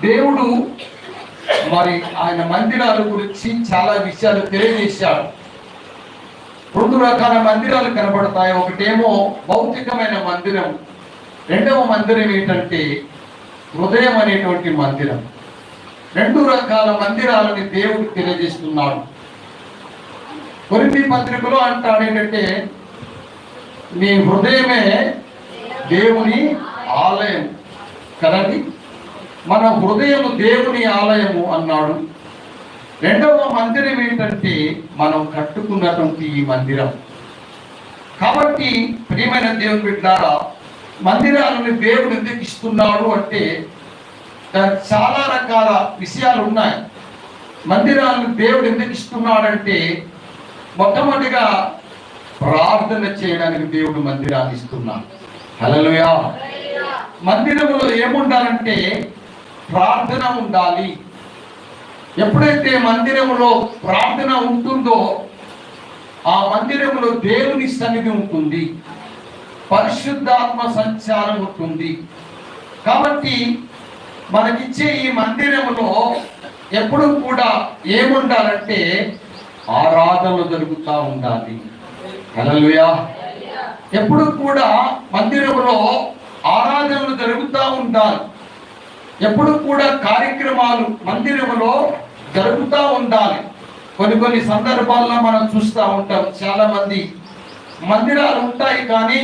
దేవుడు మరి ఆయన మందిరాల గురించి చాలా విషయాలు తెలియజేశాడు. రెండు రకాల మందిరాలు కనబడతాయి. ఒకటేమో భౌతికమైన మందిరం. రెండవ మందిరం ఏంటంటే హృదయం అనేటువంటి మందిరం. రెండు రకాల మందిరాలని దేవుడు తెలియజేస్తున్నాడు. కొరింథీ పత్రికలో అంటాడు ఏంటంటే నీ హృదయమే దేవుని ఆలయం కదండి? మన హృదయము దేవుని ఆలయము అన్నాడు. రెండవ మందిరం ఏంటంటే మనం కట్టుకున్నటువంటి ఈ మందిరం. కాబట్టి ప్రియమైన దేవుని బిడ్డారా మందిరాలను దేవుడు ఎందుకు ఇస్తున్నాడు అంటే దానికి చాలా రకాల విషయాలు ఉన్నాయి. మందిరాలను దేవుడు ఎందుకు ఇస్తున్నాడంటే మొట్టమొదటిగా ప్రార్థన చేయడానికి దేవుడు మందిరాన్ని ఇస్తున్నాడు. హల్లెలూయా! మందిరంలో ఏముండాలంటే ప్రార్థన ఉండాలి. ఎప్పుడైతే మందిరములో ప్రార్థన ఉంటుందో ఆ మందిరంలో దేవుని సన్నిధి ఉంటుంది. పరిశుద్ధాత్మ సంచారం ఉంటుంది. కాబట్టి మనకిచ్చే ఈ మందిరంలో ఎప్పుడు కూడా ఏముండాలంటే ఆరాధనలు జరుగుతూ ఉండాలి. కలలుయా ఎప్పుడు కూడా మందిరంలో ఆరాధనలు జరుగుతూ ఉండాలి. ఎప్పుడు కూడా కార్యక్రమాలు మందిరంలో జరుగుతూ ఉండాలి. కొన్ని కొన్ని సందర్భాల్లో మనం చూస్తూ ఉంటాం చాలా మంది మందిరాలు ఉంటాయి కానీ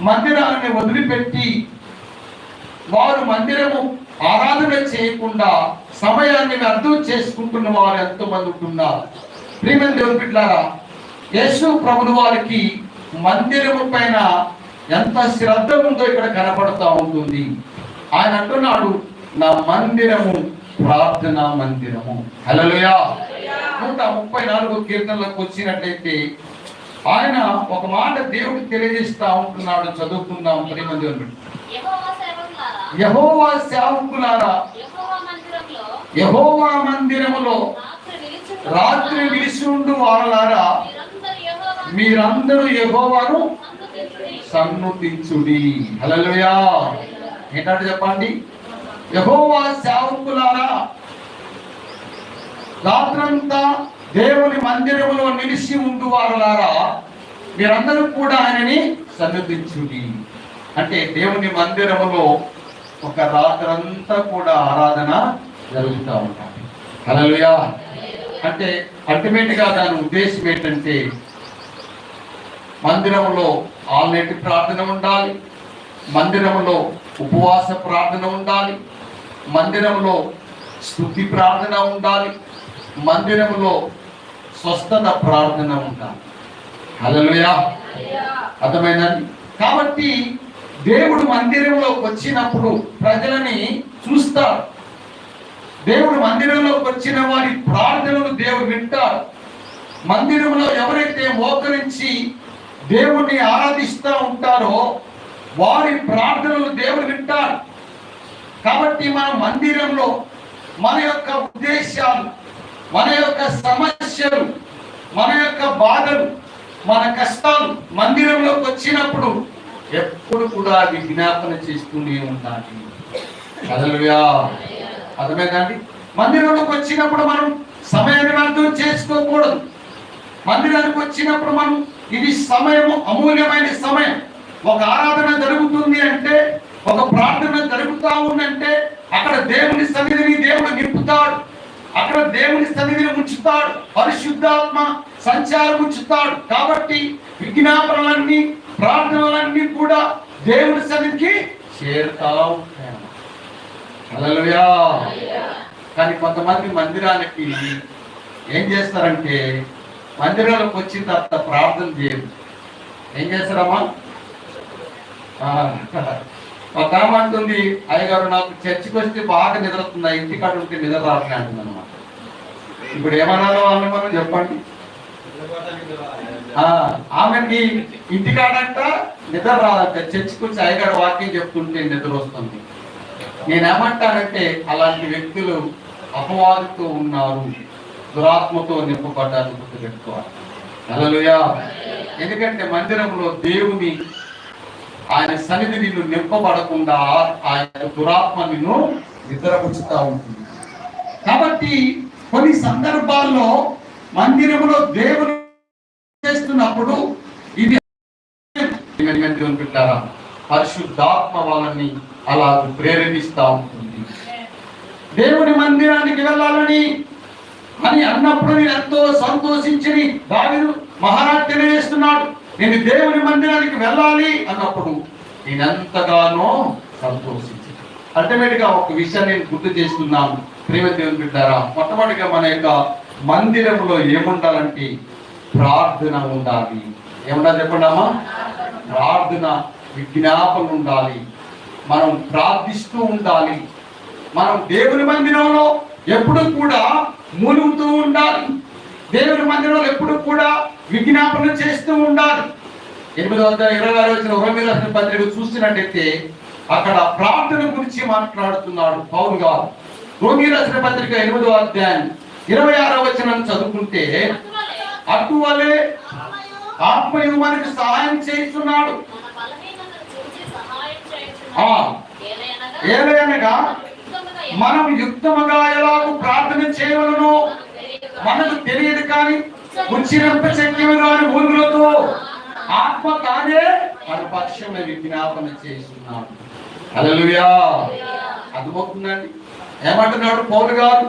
మందిరాలని వదిలిపెట్టి వారు మందిరము ఆరాధన చేయకుండా సమయాన్ని అర్థం చేసుకుంటున్న వారు ఎంతోమంది ఉంటున్నారు ప్రియమైన దేవుని బిడ్డారా యేసు ప్రభుల వారికి మందిరము పైన ఎంత శ్రద్ధ ఉందో ఇక్కడ కనపడతా ఉంటుంది. ఆయన అంటున్నాడు నా మందిరము ప్రార్థనా మందిరము. హల్లెలూయా. నూట ముప్పై నాలుగు కీర్తనలకు వచ్చినట్లయితే ఆయన ఒక మాట దేవుడికి తెలియజేస్తా ఉంటున్నాడు చదువుకుందాం ప్రేమ దేవుని యెహోవా సేవకులారా, యహోవా మందిరములో రాత్రి నిలిచి రాత్రి విలిసి ఉండు వారలారా. మీరందరూ యెహోవా మీరందరూ యహోవాను సన్నుతించుడి. హల్లెలూయా. ఏంటంటే చెప్పండి? యహోవా సేవకులారా రాత్రంతా దేవుని మందిరములో నిలిచి ఉండు వారలారా మీరందరూ కూడా ఆయనని సన్నుతించుడి అంటే దేవుని మందిరములో ఒక రాత్రంతా కూడా ఆరాధన జరుగుతూ ఉంటాయి. కలలుయా అంటే అల్టిమేట్గా దాని ఉద్దేశం ఏంటంటే మందిరంలో ఆల్రెడీ ప్రార్థన ఉండాలి. మందిరంలో ఉపవాస ప్రార్థన ఉండాలి. మందిరంలో స్థుతి ప్రార్థన ఉండాలి. మందిరంలో స్వస్థత ప్రార్థన ఉండాలి. హల్లెలూయా. అర్థమైందండి? కాబట్టి దేవుడు మందిరంలోకి వచ్చినప్పుడు ప్రజలని చూస్తాడు దేవుడు మందిరంలోకి వచ్చిన వారి ప్రార్థనలు దేవుడు వింటాడు మందిరంలో ఎవరైతే మోకరించి దేవుణ్ణి ఆరాధిస్తూ ఉంటారో వారి ప్రార్థనలు దేవుడు వింటాడు కాబట్టి మన మందిరంలో మన యొక్క ఉద్దేశాలు మన యొక్క సమస్యలు మన యొక్క బాధలు మన కష్టాలు మందిరంలోకి వచ్చినప్పుడు ఎప్పుడు కూడా అది జ్ఞాపన చేస్తూనే ఉండాలి. కదలుగా అర్థమే కానీ మందిరంలోకి వచ్చినప్పుడు మనం సమయాన్ని అర్థం చేసుకోకూడదు. మందిరానికి వచ్చినప్పుడు మనం ఇది సమయము అమూల్యమైన సమయం. ఒక ఆరాధన జరుగుతుంది అంటే ఒక ప్రార్థన జరుగుతా ఉందంటే అక్కడ దేవుని సన్నిధిని దేవుడు నింపుతాడు. అక్కడ దేవుని సన్నిధిని ఉంచుతాడు. పరిశుద్ధాత్మ సంచారం ఉంచుతాడు. కాబట్టి విజ్ఞాపనలన్నీ ప్రార్థనలన్నీ కూడా దేవుని సన్నిధికి చేరుతా ఉంటాయి. హల్లెలూయా. కానీ కొంతమంది మందిరానికి ఏం చేస్తారంటే మందిరాలకు వచ్చిన తర్వాత ప్రార్థన చేయరు. ఏం చేస్తారమ్మా? ఒక ఆమె అంటుంది అయ్యగారు నాకు చర్చికి వస్తే బాగా నిద్రస్తుంది. ఇంటికాడ ఉంటే నిద్ర రావట్లే అంటుంది అనమాట ఇప్పుడు ఏమన్నారో వాళ్ళని మనం చెప్పండి. ఆ, ఆమెకి ఇంటికాడంట నిద్ర రాదంట. చర్చికి వచ్చి అయ్యగారు వాక్యం చెప్తుంటే నిద్ర వస్తుంది. నేనేమంటానంటే అలాంటి వ్యక్తులు అపవాదితో ఉన్నారు. దురాత్మతో నింపబడ్డారు గుర్తుపెట్టుకోవాలి. హల్లెలూయా. ఎందుకంటే మందిరంలో దేవుని ఆయన సన్నిధి నిన్ను నింపబడకుండా ఆయన దురాత్మ నిన్ను నిద్రపుచ్చుతా ఉంటుంది. కాబట్టి కొన్ని సందర్భాల్లో మందిరంలో దేవుడు చేస్తున్నప్పుడు ఇది దేవుని పరిశుద్ధాత్మ వాళ్ళని అలా ప్రేరేపిస్తా ఉంటుంది. దేవుని మందిరానికి వెళ్ళాలని అని అన్నప్పుడు నేను ఎంతో సంతోషించని దావిను మహారాజ్ నేను దేవుని మందిరానికి వెళ్ళాలి అన్నప్పుడు నేను ఎంతగానో సంతోషించి అల్టిమేట్గా ఒక విషయాన్ని నేను గుర్తు చేస్తున్నాను. ప్రేమ దేవుని బిడ్డారా మొట్టమొదటిగా మన యొక్క మందిరంలో ఏముండాలంటే ప్రార్థన ఉండాలి. ఏమన్నా చెప్పండి ప్రార్థన విజ్ఞాపన ఉండాలి. మనం ప్రార్థిస్తూ ఉండాలి. మనం దేవుని మందిరంలో ఎప్పుడు కూడా మునుగుతూ ఉండాలి. దేవుని మందిరంలో ఎప్పుడు కూడా విజ్ఞాపన చేస్తూ ఉండాలి. ఎనిమిది వందల ఇరవై ఆరు వచ్చిన రోమి రాసిన పత్రిక చూసినట్టయితే అక్కడ ప్రార్థన గురించి మాట్లాడుతున్నాడు పౌరు గారు. రోమి రాసిన పత్రిక ఎనిమిదో అధ్యాయం ఇరవై ఆరో వచనం చదువుకుంటే అటువలే ఆత్మయు మనకు సహాయం చేస్తున్నాడు. మన మనం యుక్తముగా ఎలాగో ప్రార్థన చేయవలనో మనకు తెలియదు కానీ ఉచ్చిరంప శక్యము కాని భూములతో ఆత్మ తానే మన పక్షమే విజ్ఞాపన చేస్తున్నాడు. అలలుయా అర్థమవుతుందండి? ఏమంటున్నాడు పౌరు గారు?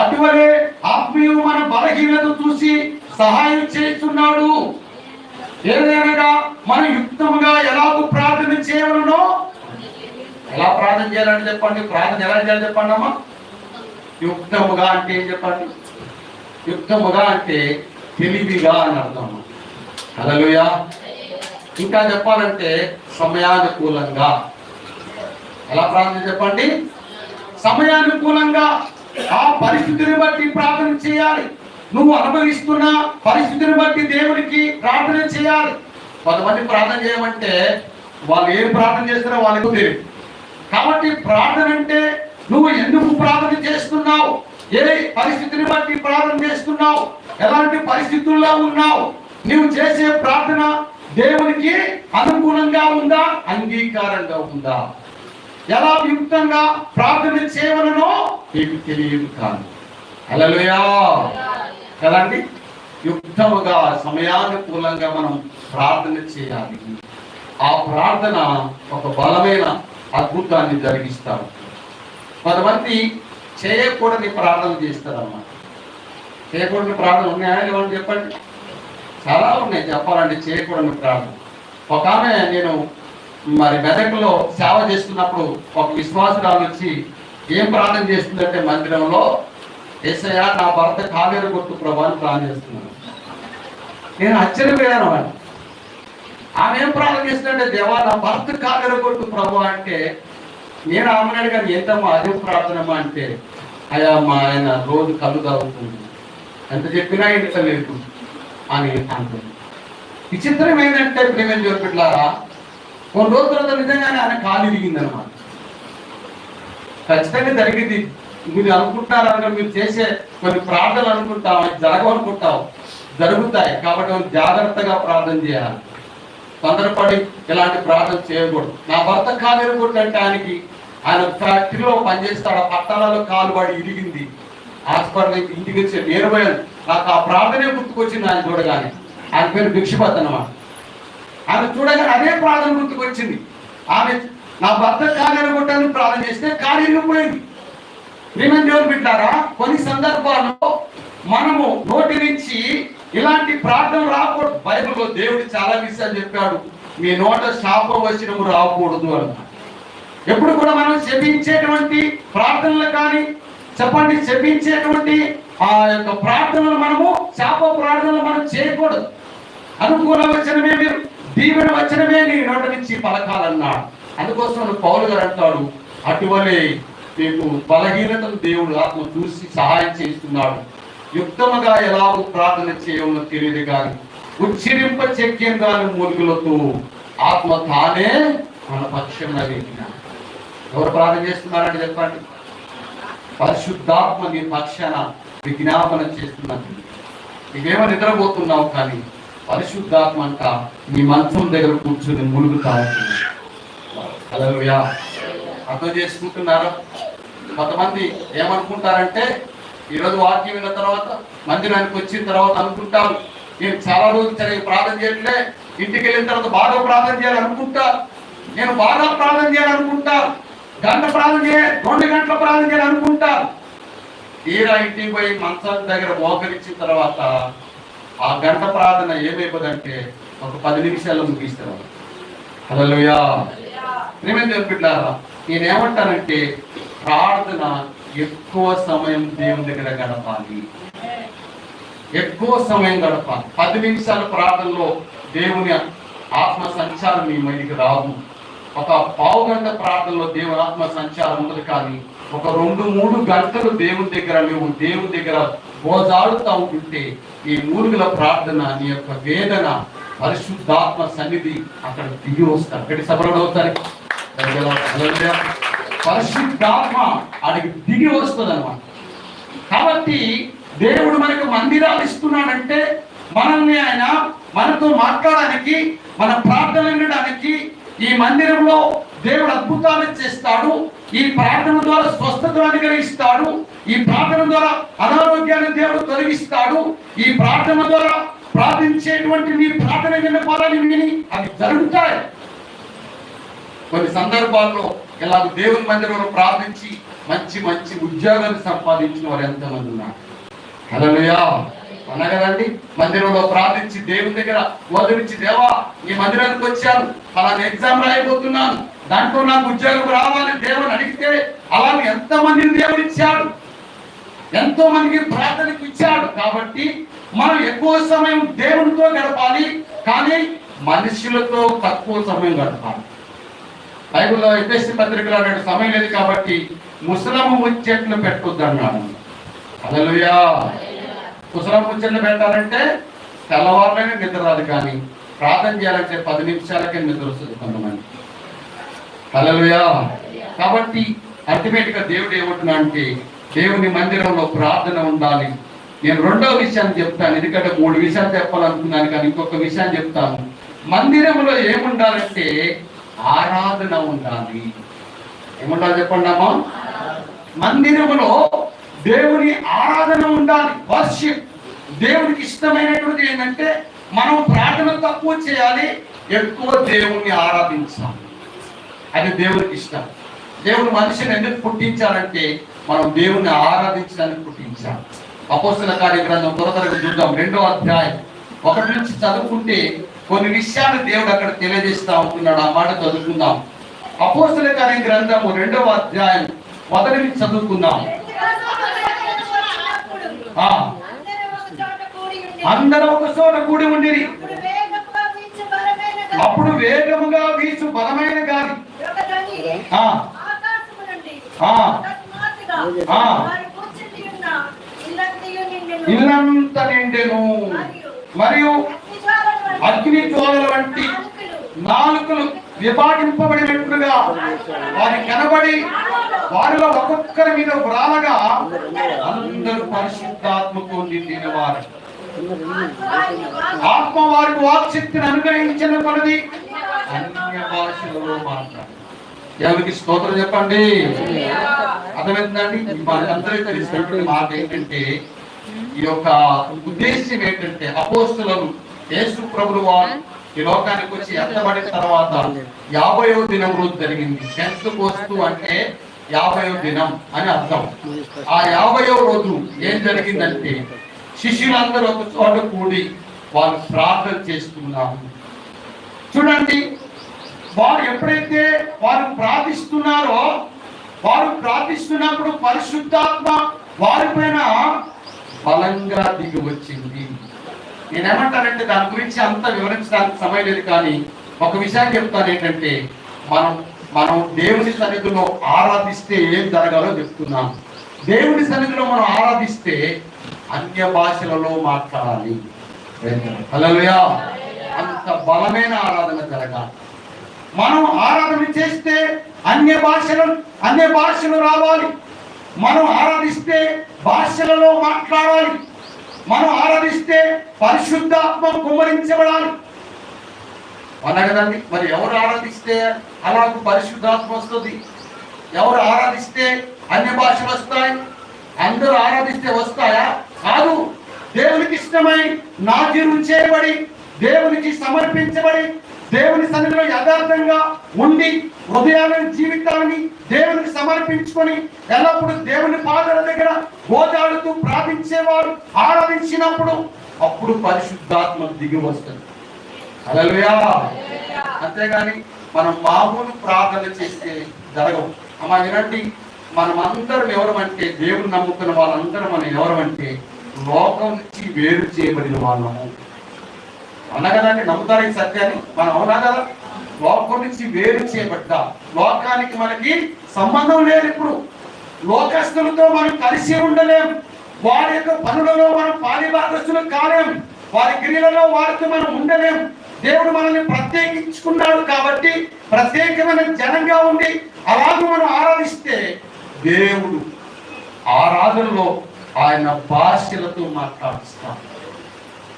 అటువలే ఆత్మీయు మన బలహీనత చూసి సహాయం చేస్తున్నాడు. ఏదైనా మనం యుక్తముగా ఎలాగో ప్రార్థన చేయవలనో ఎలా ప్రార్థన చేయాలని చెప్పండి? ప్రార్థన ఎలా చేయాలి చెప్పండి అమ్మా యుక్తముగా అంటే ఏం చెప్పండి? యుక్తముగా అంటే తెలివిగా అని అర్థం. హల్లెలూయా. ఇంకా చెప్పాలంటే సమయానుకూలంగా. ఎలా ప్రార్థన చెప్పండి? సమయానుకూలంగా. ఆ పరిస్థితిని బట్టి ప్రార్థన చేయాలి. నువ్వు అనుభవిస్తున్న పరిస్థితిని బట్టి దేవుడికి ప్రార్థన చేయాలి. కొంతమంది ప్రార్థన చేయమంటే వాళ్ళు ఏం ప్రార్థన చేస్తారో వాళ్ళకు తెలియదు. కాబట్టి ప్రార్థన అంటే నువ్వు ఎందుకు ప్రార్థన చేస్తున్నావు? ఏ పరిస్థితిని బట్టి ప్రార్థన చేస్తున్నావు? ఎలాంటి పరిస్థితుల్లో ఉన్నావు? నీవు చేసే ప్రార్థన దేవునికి అనుకూలంగా ఉందా? అంగీకారంగా ఉందా? ఎలా యుక్తంగా ప్రార్థన చేయవలనో నీకు తెలియదు కాదు అలలుయా కదండి? యుక్తముగా సమయానుకూలంగా మనం ప్రార్థన చేయాలి. ఆ ప్రార్థన ఒక బలమైన అద్భుతాన్ని జరిగిస్తారు కొంతమంది చేయకూడని ప్రార్థన చేస్తారన్నమాట చేయకూడని ప్రార్థన ఉన్నాయా లేవని చెప్పండి. చాలా ఉన్నాయి చెప్పాలంటే చేయకూడని ప్రార్థన. ఒక ఆమె నేను మరి మెదక్లో సేవ చేస్తున్నప్పుడు ఒక విశ్వాసురాలు వచ్చి ఏం ప్రార్థన చేస్తుందంటే మందిరంలో ఏసయ్య నా భర్త కావేరు గుర్తు ప్రభు అని ప్రార్థన చేస్తున్నాను నేను ఆశ్చర్యపోయాను అని ఆమె. ఏం ప్రార్థన చేస్తుందంటే దేవా నా భర్త కావేరు గుర్తు ప్రభు అంటే నేను ఆమెను అడిగాను ఏంటమ్మా అదే ప్రార్థనమ్మా అంటే అయ్యా మా ఆయన రోజు కళ్ళు తాగుతుంది ఎంత చెప్పినా ఇంత లేదు అని అంటుంది. విచిత్రం ఏంటంటే ప్రేమ చెప్పట్లారా కొన్ని రోజుల తర్వాత నిజంగానే ఆయన కాలు ఇరిగిందనమాట ఖచ్చితంగా జరిగింది. మీరు అనుకుంటారు అనగా మీరు చేసే కొన్ని ప్రార్థనలు అనుకుంటాం అవి జరగవనుకుంటాం జరుగుతాయి. కాబట్టి మనం జాగ్రత్తగా ప్రార్థన చేయాలి. తొందరపడి ఇలాంటి ప్రార్థన చేయకూడదు. నా భర్త కాలు ఎరగొట్టు ఆయనకి ఆయన ఫ్యాక్టరీలో పనిచేస్తాడు ఆ పట్టాలలో కాలు పడి ఇరిగింది. హాస్పిటల్ ఇంటికి వచ్చి నేరుపోయాను నాకు ఆ ప్రార్థనే గుర్తుకొచ్చింది ఆయన చూడగానే. ఆయన పేరు భిక్షపత్ అనమాట ఆమె చూడగానే అదే ప్రార్థన గుర్తుకొచ్చింది. ఆమె నా భర్త కాలు ప్రార్థన చేస్తే కాలు ఇరిగిపోయింది. ప్రేమని దేవుని బిడ్డారా కొన్ని సందర్భాల్లో మనము నోటి నుంచి ఇలాంటి ప్రార్థన రాకూడదు. బైబిల్లో దేవుడు చాలా విషయాలు చెప్పాడు. మీ నోట శాపం వచ్చినము రాకూడదు అన్నారు ఎప్పుడు కూడా మనం శపించేటువంటి ప్రార్థనలు కానీ చెప్పండి శపించేటువంటి ఆ యొక్క ప్రార్థనలు మనము శాప ప్రార్థనలు మనం చేయకూడదు. అనుకూల వచనమే మీరు దీవెన వచనమే నీ నోట నుంచి పలకాలన్నాడు. అందుకోసం పౌలు గారు అంటాడు అటువలే మీకు బలహీనతను దేవుడు ఆత్మ చూసి సహాయం చేస్తున్నాడు. యుక్తముగా ఎలాగో ప్రార్థన చేయమో తెలియదు కానీ ఉచ్చరింప చెక్యం కాని ఆత్మ తానే మన పక్షం ఎవరు ప్రార్థన చేస్తున్నారని చెప్పండి? పరిశుద్ధాత్మ నీ పక్షాన విజ్ఞాపన చేస్తున్నది. నీవేమో నిద్రపోతున్నావు కానీ పరిశుద్ధాత్మ అంట నీ మంచం దగ్గర కూర్చుని మునుగుతా ఉంటుంది. హల్లెలూయా. అర్థం చేసుకుంటున్నారా? కొంతమంది ఏమనుకుంటారంటే ఈరోజు వాక్యం విన్న తర్వాత మందిరానికి వచ్చిన తర్వాత అనుకుంటారు. నేను చాలా రోజులు సరిగ్గా ప్రార్థన చేయట్లే ఇంటికి వెళ్ళిన తర్వాత బాగా ప్రార్థన చేయాలనుకుంటా. నేను బాగా ప్రార్థన చేయాలనుకుంటా. గంట ప్రార్థన చేయాలి రెండు గంటల ప్రార్థన చేయాలి అనుకుంటా తీరా ఇంటికి పోయి మంచాల దగ్గర మోకరించిన తర్వాత ఆ గంట ప్రార్థన ఏమైపోదంటే ఒక పది నిమిషాల్లో ముగిస్తారు హలోయా నేనేం బిడ్డారా నేనేమంటానంటే ప్రార్థన ఎక్కువ సమయం దేవుని దగ్గర గడపాలి. ఎక్కువ సమయం గడపాలి. పది నిమిషాల ప్రార్థనలో దేవుని ఆత్మ సంచారం మీ మైకి రాదు. ఒక పావు గంట ప్రార్థనలో దేవునాత్మ సంచారం ఉండదు కానీ ఒక రెండు మూడు గంటలు దేవుని దగ్గర నువ్వు దేవుని దగ్గర గోజాడుతూ ఉంటుంటే ఈ మూడుగుల ప్రార్థన నీ యొక్క వేదన పరిశుద్ధాత్మ సన్నిధి అక్కడ దిగి వస్తారు అక్కడి సభలో అవుతారు. పరిశుద్ధాత్మ అడిగి దిగి వస్తుంది అనమాట కాబట్టి దేవుడు మనకు మందిరాలు ఇస్తున్నాడంటే మనల్ని ఆయన మనతో మాట్లాడడానికి మన ప్రార్థన వినడానికి ఈ మందిరంలో దేవుడు అద్భుతాలు చేస్తాడు ఈ ప్రార్థన ద్వారా స్వస్థతను అనుగ్రహిస్తాడు ఈ ప్రార్థన ద్వారా అనారోగ్యాన్ని దేవుడు తొలగిస్తాడు ఈ ప్రార్థన ద్వారా ప్రార్థించేటువంటి నీ ప్రార్థన విన్నపాలని విని అవి జరుగుతాయి. కొన్ని సందర్భాల్లో ఇలా దేవుని మందిరంలో ప్రార్థించి మంచి మంచి ఉద్యోగాలు సంపాదించిన వారు ఎంతమంది ఉన్నారు? హలోయా అన్నా మందిరంలో ప్రార్థించి దేవుని దగ్గర వదిలించి దేవా ఈ మందిరానికి వచ్చాను. అలానే ఎగ్జామ్ రాయబోతున్నాను. దాంట్లో నాకు ఉద్యోగం రావాలి. దేవుని అడిగితే అలా ఎంతమందిని దేవుడు ఇచ్చాడు ఎంతో మందికి ప్రార్థనకు ఇచ్చాడు? కాబట్టి మనం ఎక్కువ సమయం దేవునితో గడపాలి. కానీ మనుషులతో తక్కువ సమయం గడపాలి. బైబిల్లో ఎఫ్ఎస్సి పత్రికలో అన్నాడు సమయం లేదు కాబట్టి ముసలమ్మ ముచ్చట్లు పెట్టొద్దు అన్నాడు అలలుయా కుసరం ముచ్చట్లు పెడతారంటే తెల్లవారులోనే నిద్ర రాదు కానీ ప్రార్థన చేయాలంటే పది నిమిషాలకే నిద్ర వస్తుంది కొంతమంది. అలలుయా కాబట్టి అల్టిమేట్గా దేవుడు ఏమంటున్నా అంటే దేవుని మందిరంలో ప్రార్థన ఉండాలి. నేను రెండో విషయాన్ని చెప్తాను. ఎందుకంటే మూడు విషయాలు చెప్పాలనుకున్నాను కానీ ఇంకొక విషయాన్ని చెప్తాను. మందిరంలో ఏముండాలంటే ఆరాధన ఉండాలి. ఏముండాలి చెప్పండి అమ్మా మందిరములో దేవుని ఆరాధన ఉండాలి. వర్షిప్. దేవునికి ఇష్టమైనటువంటిది ఏంటంటే మనం ప్రార్థన తక్కువ చేయాలి ఎక్కువ దేవుణ్ణి ఆరాధించాలి. అది దేవునికి ఇష్టం. దేవుడు మనిషిని ఎందుకు పుట్టించాలంటే మనం దేవుణ్ణి ఆరాధించడానికి పుట్టించాలి. అపోస్తుల కార్యగ్రంథం త్వరతరగా చూద్దాం రెండో అధ్యాయం. ఒకటి నుంచి చదువుకుంటే కొన్ని విషయాలు దేవుడు అక్కడ తెలియజేస్తా ఉంటున్నాడు. ఆ మాట చదువుకుందాం. అపోస్తుల కార్య గ్రంథము రెండవ అధ్యాయం. మొదటి నుంచి చదువుకుందాం. అందరూ ఒక చోట కూడి ఉండిరి. అప్పుడు వేగముగా వీచు బలమైన గాలి. ఆ, ఆ, ఆ. ఇల్లంత నిండెను. మరియు అగ్ని జ్వాలల వంటి నాలుకలు. విభాగింపబడినట్లుగా వారి కనబడి వారిలో ఒక్కొక్కరి మీద వ్రాలగా అందరూ పరిశుద్ధాత్మకు నిండిన వారు. ఆత్మ వారికి వాక్శక్తిని అనుగ్రహించిన కొలది. అన్య భాషలో మాట్లాడు. ఎవరికి స్తోత్రం చెప్పండి. అర్థమైందండి? అందరికీ తెలిసినటువంటి మాట ఏంటంటే ఈ యొక్క ఉద్దేశం ఏంటంటే అపోస్తులను యేసు ప్రభులు వారు ఈ లోకానికి వచ్చి ఎత్తబడిన తర్వాత యాభైవ దినం రోజు జరిగింది. టెన్త్ కోస్తు అంటే యాభైవ దినం అని అర్థం. ఆ యాభైవ రోజు ఏం జరిగిందంటే శిష్యులందరూ ఒక చోట కూడి వారు ప్రార్థన చేస్తున్నారు. చూడండి వారు ఎప్పుడైతే వారు ప్రార్థిస్తున్నారో వారు ప్రార్థిస్తున్నప్పుడు పరిశుద్ధాత్మ వారిపైన బలంగా దిగి వచ్చింది. నేనేమంటానంటే దాని గురించి అంత వివరించడానికి సమయం లేదు కానీ ఒక విషయాన్ని చెప్తాను ఏంటంటే మనం మనం దేవుని సన్నిధిలో ఆరాధిస్తే ఏం జరగాలో చెప్తున్నాం దేవుని సన్నిధిలో మనం ఆరాధిస్తే అన్య భాషలలో మాట్లాడాలి. హలోయా అంత బలమైన ఆరాధన జరగాలి. మనం ఆరాధన చేస్తే అన్య భాషలు అన్య భాషలు రావాలి. మనం ఆరాధిస్తే భాషలలో మాట్లాడాలి. మనం ఆరాధిస్తే పరిశుద్ధాత్మ కుమరించబడాలి అనగదండి మరి ఎవరు ఆరాధిస్తే అలాగే పరిశుద్ధాత్మ వస్తుంది? ఎవరు ఆరాధిస్తే అన్య భాషలు వస్తాయి? అందరూ ఆరాధిస్తే వస్తాయా? కాదు. దేవునికి ఇష్టమై నాట్యం చేయబడి దేవునికి సమర్పించబడి దేవుని సన్నిధిలో యథార్థంగా ఉండి హృదయాలను జీవితాన్ని దేవునికి సమర్పించుకొని ఎల్లప్పుడూ దేవుని పాదాల దగ్గర గోదాడుతూ ప్రార్థించేవారు ఆరాధించినప్పుడు అప్పుడు పరిశుద్ధాత్మ దిగి వస్తుంది. హల్లెలూయా. అంతేగాని మనం మామూలు ప్రార్థన చేస్తే జరగవు. అమ్మా వినండి. మనమందరం ఎవరమంటే దేవుని నమ్ముకున్న వాళ్ళందరం మనం ఎవరమంటే లోకం నుంచి వేరు చేయబడిన వాళ్ళము. అనగదాన్ని కదండి నమ్ముతారు ఈ సత్యాన్ని? మనం అవునా కదా? లోకం నుంచి వేరు చేయబడ్డ. లోకానికి మనకి సంబంధం లేదు ఇప్పుడు. లోకస్తులతో మనం కలిసి ఉండలేం. వారి యొక్క పనులలో మనం పాలిభాగస్తులు కాలేం. వారి క్రియలలో వారితో మనం ఉండలేం. దేవుడు మనల్ని ప్రత్యేకించుకున్నాడు కాబట్టి ప్రత్యేకమైన జనంగా ఉండి అలాగే మనం ఆరాధిస్తే దేవుడు ఆరాధనలో ఆయన భాషలతో మాట్లాడుస్తాడు.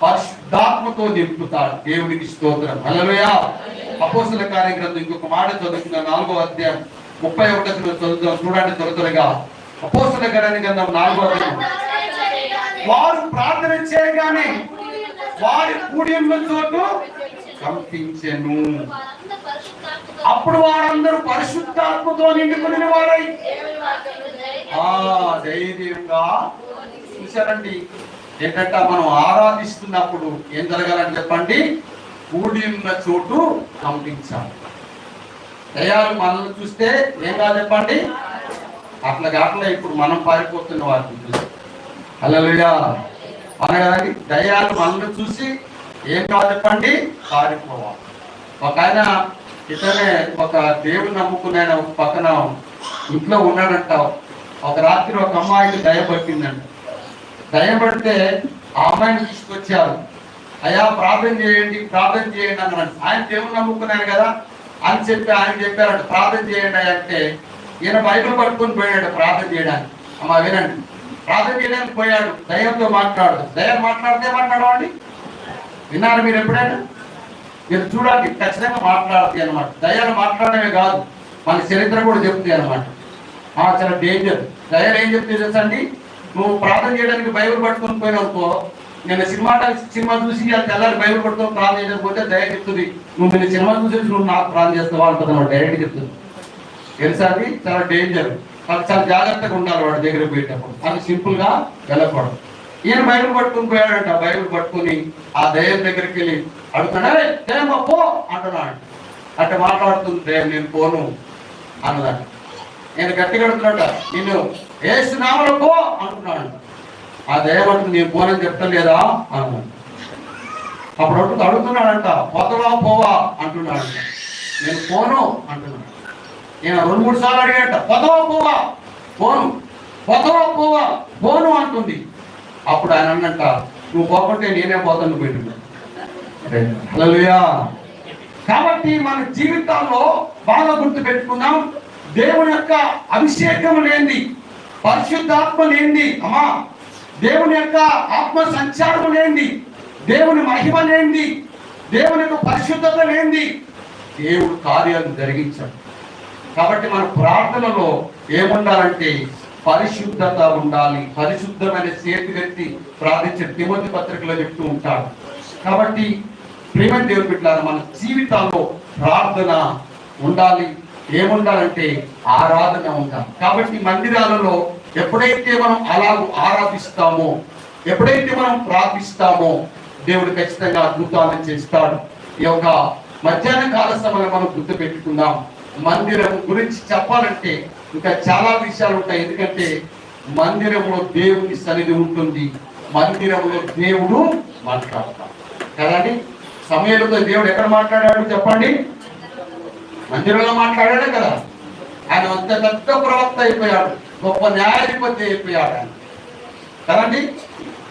పరిశుద్ధాత్మతో నింపుతాడు. దేవుడికి స్తోత్రం. హల్లెలూయా. అపోసల కార్యక్రమం ఇంకొక మాట చదువుతున్న నాలుగో అధ్యాయం ముప్పై ఒకటి చదువుతాం చూడండి త్వర త్వరగా. అపోస్తుల కార్యగ్రంథం నాలుగో అధ్యాయం. వారు ప్రార్థన చేయగానే వారి కూడి ఉన్న చోటు కంపించెను. అప్పుడు వారందరూ పరిశుద్ధాత్మతో నిండుకుని వారై. ఆ ధైర్యంగా చూసారండి ఏంటంటే మనం ఆరాధిస్తున్నప్పుడు ఏం జరగాలని చెప్పండి? కూడి ఉన్న చోటు కంపించాలి దయాలు మనల్ని చూస్తే ఏం కాదు చెప్పండి? అట్లా కాకుండా ఇప్పుడు మనం పారిపోతున్న వారిని చూసి. హల్లెలూయా. అనగాని దయాలు మనల్ని చూసి ఏం కాదు చెప్పండి? పారిపోవాలి. ఒక ఆయన ఇతనే ఒక దేవుని నమ్ముకున్న ఆయన ఒక పక్కన ఇంట్లో ఉన్నాడంట. ఒక రాత్రి ఒక అమ్మాయికి దయపట్టిందంట దయపడితే ఆ అమ్మాయిని తీసుకొచ్చారు. అయ్యా ప్రార్థన చేయండి ప్రార్థన చేయండి అన్నాడు. ఆయన దేవుని నమ్ముకున్నాను కదా అని చెప్పి ఆయన చెప్పారంట ప్రార్థన చేయండి అంటే ఈయన బైబిల్ పట్టుకొని పోయాడు ప్రార్థన చేయడానికి. అమ్మ వినండి. ప్రార్థన చేయడానికి పోయాడు. దయంతో మాట్లాడు. దయం మాట్లాడితే మాట్లాడవండి? విన్నారు మీరు ఎప్పుడైనా? మీరు చూడండి ఖచ్చితంగా మాట్లాడతాయి అనమాట దయాలు మాట్లాడమే కాదు మన చరిత్ర కూడా చెప్తుంది అనమాట చాలా డేంజర్ దయాలు ఏం చెప్తే తెలుసా అండి? నువ్వు ప్రార్థన చేయడానికి బైబుల్ పట్టుకొని పోయిననుకో నేను సినిమా సినిమా చూసి అది తెల్లారి బైబుల్ పట్టుకొని ప్రార్థన చేయకపోతే దయ చెప్తుంది నువ్వు నేను సినిమా చూసి నువ్వు నాకు ప్రార్థన చేస్తావా అంటుంది అనమాట డైరెక్ట్ చెప్తుంది. తెలుసా అది చాలా డేంజర్ చాలా జాగ్రత్తగా ఉండాలి వాడి దగ్గర పోయేటప్పుడు. అది సింపుల్గా వెళ్ళకూడదు. ఈయన బైబిల్ పట్టుకుని పోయాడంట బైబిల్ పట్టుకుని ఆ దయ్యం దగ్గరికి వెళ్ళి అడుగుతాడే "ఏయ్, పో! అంటున్నాడు. అంటే మాట్లాడుతుంది దయ్యం నేను పోను అన్నదాన్ని. నేను గట్టిగా నిన్ను ఏసు నామలో పో! అంటున్నాడు. ఆ దయ్యం అంటుంది నేను పోనని చెప్తలేదా? అన్నాడు. అప్పుడు అడుగు అడుగుతున్నాడంట పోతవా పోవా? అంటున్నాడు. నేను పోను అంటున్నాడు. నేను రెండు మూడు సార్లు అడిగాట పోతవా పోవా? పోను. పోతవా పోవా? పోను అంటుంది. అప్పుడు ఆయన అన్నంట నువ్వు పోకుంటే నేనే పోతాను పోయినా హల్లెలూయా. కాబట్టి మన జీవితాల్లో బాగా గుర్తు పెట్టుకుందాం. దేవుని యొక్క అభిషేకం లేనిది పరిశుద్ధాత్మ లేనిది అమ్మా దేవుని యొక్క ఆత్మ సంచారం లేనిది దేవుని మహిమ లేనిది దేవుని యొక్క పరిశుద్ధత లేనిది దేవుడు కార్యాలు జరిగించాడు. కాబట్టి మన ప్రార్థనలో ఏముండాలంటే పరిశుద్ధత ఉండాలి. పరిశుద్ధమైన చేతి వ్యక్తి ప్రార్థించే తిమోతి పత్రికలో చెప్తూ ఉంటాడు. కాబట్టి ప్రేమ దేవుని బిడ్డలారా మన జీవితాల్లో ప్రార్థన ఉండాలి. ఏముండాలంటే ఆరాధన ఉండాలి. కాబట్టి మందిరాలలో ఎప్పుడైతే మనం అలా ఆరాధిస్తామో ఎప్పుడైతే మనం ప్రార్థిస్తామో దేవుడు ఖచ్చితంగా అద్భుతాలను చేస్తాడు. ఈ యొక్క మధ్యాహ్న కాల సమయంలో మనం గుర్తు పెట్టుకుందాం మందిరం గురించి చెప్పాలంటే ఇంకా చాలా విషయాలు ఉంటాయి. ఎందుకంటే మందిరంలో దేవుని సన్నిధి ఉంటుంది. మందిరంలో దేవుడు మాట్లాడతాడు. కదండి సమయంలో దేవుడు ఎక్కడ మాట్లాడాడు చెప్పండి? మందిరంలో మాట్లాడాడే కదా? ఆయన అంత పెద్ద ప్రవక్త అయిపోయాడు. గొప్ప న్యాయాధిపతి అయిపోయాడు ఆయన. కదండి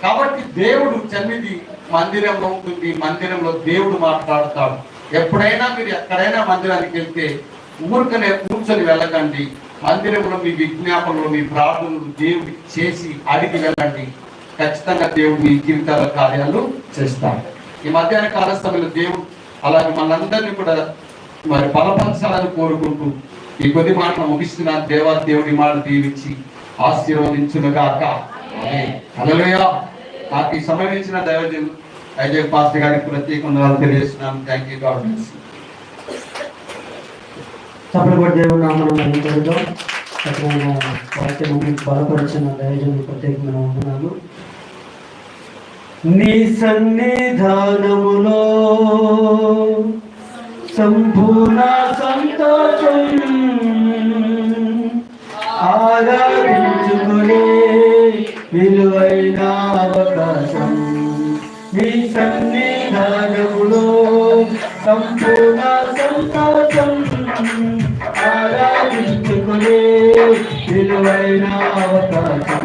కాబట్టి దేవుడు సన్నిధి మందిరంలో ఉంటుంది. మందిరంలో దేవుడు మాట్లాడతాడు. ఎప్పుడైనా మీరు ఎక్కడైనా మందిరానికి వెళ్తే ఊరికనే కూర్చొని వెళ్ళకండి. మందిరంలో మీ విజ్ఞాపనలు మీ ప్రార్థనలు దేవుడికి చేసి అడిగి వెళ్ళండి. ఖచ్చితంగా దేవుడు మీ జీవితాల కార్యాలు చేస్తాడు. ఈ మధ్యాహ్న కాల సమయంలో దేవుడు అలాగే మనందరినీ కూడా మరి బలపరచాలని కోరుకుంటూ ఈ కొద్ది మాటలు ముగిస్తున్న దేవా దేవుడి మాట దీవించి ఆశీర్వదించునుగాక. గాక నాకు ఈ సమయం ఇచ్చిన దైవజన్ అజయ్ పాస్టర్ గారికి ప్రత్యేక వందనాలు తెలియజేస్తున్నాను. థ్యాంక్ యూ గాడ్ బ్లెస్ తప్పుడు కూడా దేవుడు మనం మరించడం చక్కమైన వాక్యం బలపరిచిన దయజను ప్రత్యేకమైన వందనాలు నీ సన్నిధానములో సంపూర్ణ సంతోషం ఆరాధించుకునే విలువైన అవకాశం. నీ సన్నిధానములో సంపూర్ణ సంతోషం విలువైన అవకాశం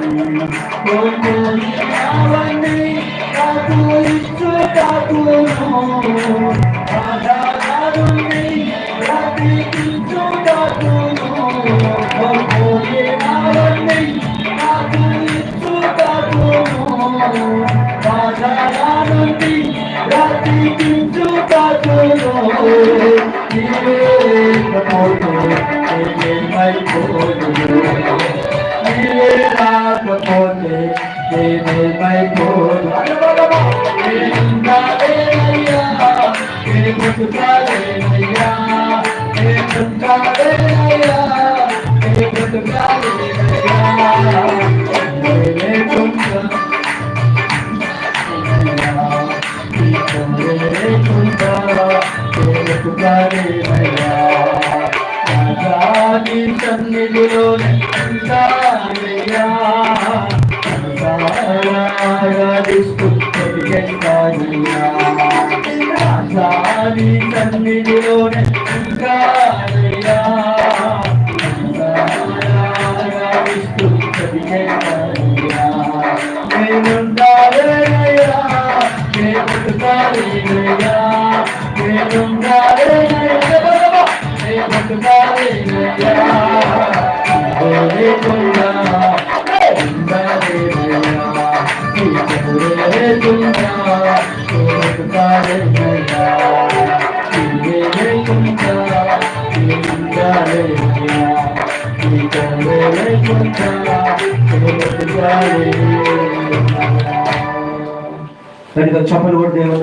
కనుక చెప్పలు కూడా దేవుడు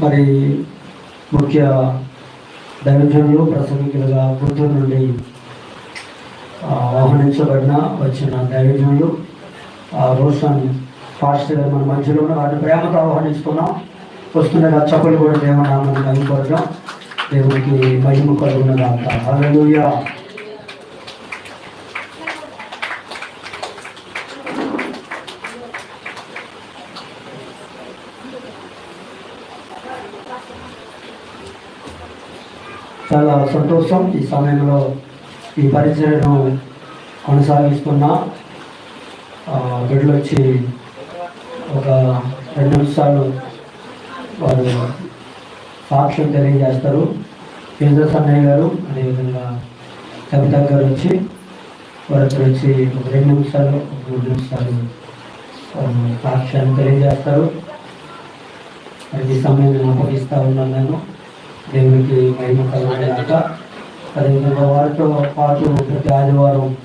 మరి ముఖ్య దైవజనులు ప్రసంగికులుగా గుంటూరు నుండి ఆహ్వానించబడిన వచ్చిన దైవజనులు ఆ రోషన్ పాస్టర్ గారు మన మధ్యలో ఉన్న వారిని ప్రేమతో ఆహ్వానిస్తున్నాం. వస్తుండగా చెప్పలు కూడా దేవుడు కనుకోవడం దేవునికి మహిమ కలుగున్నదాక హల్లెలూయా. చాలా సంతోషం ఈ సమయంలో ఈ పరిచయను కొనసాగిస్తున్నా. ఆ, బిడ్డలు వచ్చి ఒక రెండు నిమిషాలు వారు సాక్ష్యం తెలియజేస్తారు. కేంద్ర అన్నయ్య గారు అదేవిధంగా కవిత గారు వచ్చి వారిద్దరు వచ్చి ఒక రెండు నిమిషాలు ఒక మూడు నిమిషాలు సాక్ష్యాన్ని తెలియజేస్తారు. మరి ఈ సమయం నేను అప్పగిస్తా ఉన్నాను. నేను దేవునికి మహిమ కలగాక అదేవిధంగా వారితో పాటు ప్రతి ఆదివారం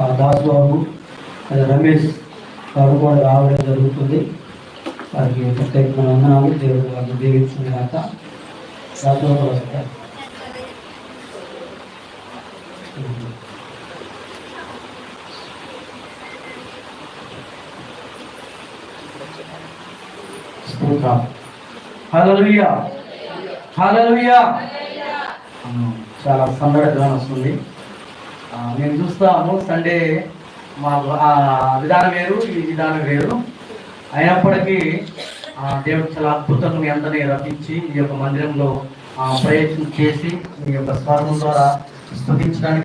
ఆ, దాస్ బాబు అదే రమేష్ వారు కూడా రావడం జరుగుతుంది. వారికి ప్రత్యేకమైన వందనాలు. దేవుడు వారిని దీవించిన కాక దాంతో కూడా చాలా సందడిగా వస్తుంది. నేను చూస్తాను సండే మా విధానం వేరు ఈ విధానం వేరు. అయినప్పటికీ దేవుడు చాలా అద్భుతంగా మీ అందరినీ రప్పించి ఈ యొక్క మందిరంలో ఆ, ప్రయత్నం చేసి మీ యొక్క స్వరం ద్వారా స్థుతించడానికి